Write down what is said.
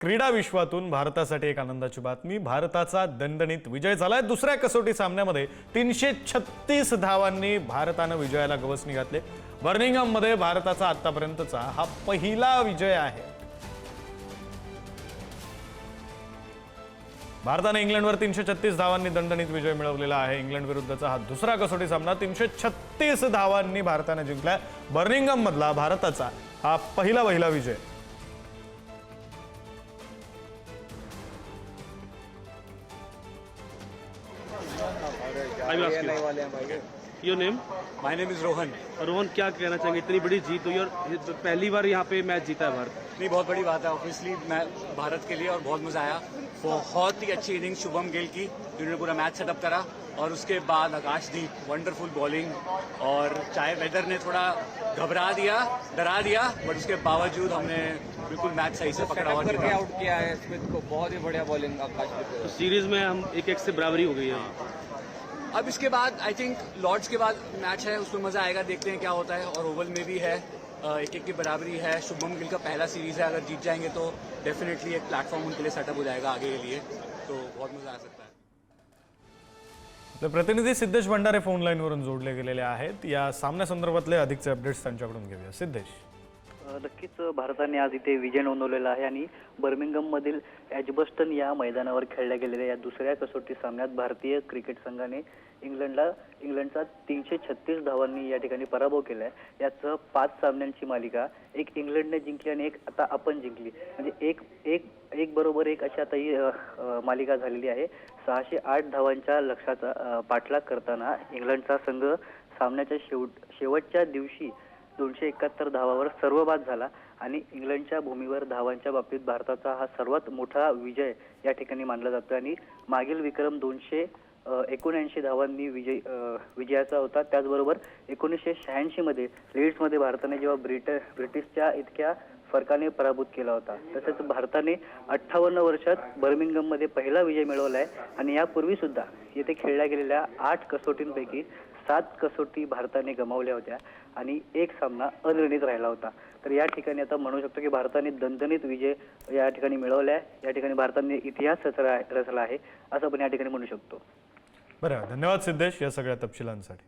क्रीडा विश्वातून भारतासाठी एक आनंदाची बातमी. भारताचा दणदणीत विजय झालाय. दुसऱ्या कसोटी सामन्यामध्ये तीनशे छत्तीस धावांनी भारतानं विजयाला गवसणी घातले. बर्निंगममध्ये भारताचा आतापर्यंतचा हा पहिला विजय आहे. भारताने इंग्लंडवर तीनशे छत्तीस धावांनी दणदणीत विजय मिळवलेला आहे. इंग्लंड विरुद्धचा हा दुसरा कसोटी सामना तीनशे छत्तीस धावांनी भारताने जिंकलाय. बर्निंगममधला भारताचा हा पहिला पहिला विजय. Will ask you. Your name? My name is Rohan Rohan क्या कहना चाहेंगे? इतनी बड़ी जीत हुई और तो पहली बार यहाँ पे मैच जीता है भारत। नहीं बहुत बड़ी बात है। ऑब्वियसली मैं भारत के लिए और बहुत मज़ा आया। बहुत ही अच्छी इनिंग शुभम गिल की। जिन्होंने पूरा मैच सेटअप करा और उसके बाद आकाशदीप वंडरफुल बॉलिंग और चाहे वेदर ने थोड़ा घबरा दिया डरा दिया बट उसके बावजूद हमने बिल्कुल मैच सही से पकड़ा और आउट किया है स्मिथ को। बहुत ही बढ़िया बॉलिंग आकाशदीप तो सीरीज़ में हम एक एक से बराबरी हो गई है। अब इसके बाद आई थिंक लॉर्ड्स के बाद मैच है उसमें मजा आएगा देखते हैं क्या होता है। और ओवल में भी है एक एक की बराबरी है। शुभम गिल का पहला सीरीज है अगर जीत जाएंगे तो डेफिनेटली एक प्लेटफॉर्म उनके लिए सेटअप हो जाएगा आगे के लिए। तो बहुत मजा आ सकता है। आपले प्रतिनिधी सिद्धेश भंडारे फोन लाईनवरून जोडले गेलेले आहेत. या सामन्यासंदर्भातले अधिकचे अपडेट्स त्यांच्याकडून घेऊया. सिद्धेश. नक्कीच भारताने आज इथे विजय नोंदवलेला आहे आणि बर्मिंगममधील एजबस्टन या मैदानावर खेळल्या गेलेल्या या दुसऱ्या कसोटी सामन्यात भारतीय क्रिकेट संघाने इंग्लंडला इंग्लंडचा तीनशे छत्तीस धावांनी या ठिकाणी पराभव केला आहे यासह पाच सामन्यांची मालिका एक इंग्लंडने जिंकली आणि एक आता आपण जिंकली. म्हणजे एक एक एक बरोबर एक अशी आता ही मालिका झालेली आहे. सहाशे आठ धावांच्या लक्षाचा पाठलाग करताना इंग्लंडचा संघ सामन्याच्या शेवट शेवटच्या दिवशी दोनशे एकाहत्तर धावावर सर्वबाद झाला आणि इंग्लंडच्या भूमीवर धावांच्या बाबतीत भारताचा हा सर्वात मोठा विजय या ठिकाणी मानला जातो आणि मागील विक्रम दोनशे एकोणऐंशी धावांनी विजय विजयाचा होता. त्याचबरोबर एकोणीसशे शहाऐंशी मध्ये लीड्समध्ये भारताने जेव्हा ब्रिट ब्रिटिशच्या इतक्या फरकाने पराभूत केला होता. तसेच भारताने अठ्ठावन्न वर्षात बर्मिंगममध्ये पहिला विजय मिळवला आहे. आणि यापूर्वी सुद्धा येथे खेळल्या गेलेल्या आठ कसोटींपैकी सात कसोटी भारताने गमावल्या होत्या आणि एक सामना अनिर्णित राहिला होता. तर या ठिकाणी आता म्हणू शकतो की भारताने दणदणीत विजय या ठिकाणी मिळवला आहे या ठिकाणी भारताने इतिहास रचला रचला आहे असं आपण या ठिकाणी म्हणू शकतो. बरं धन्यवाद सिद्धेश या सगळ्या तपशिलांसाठी.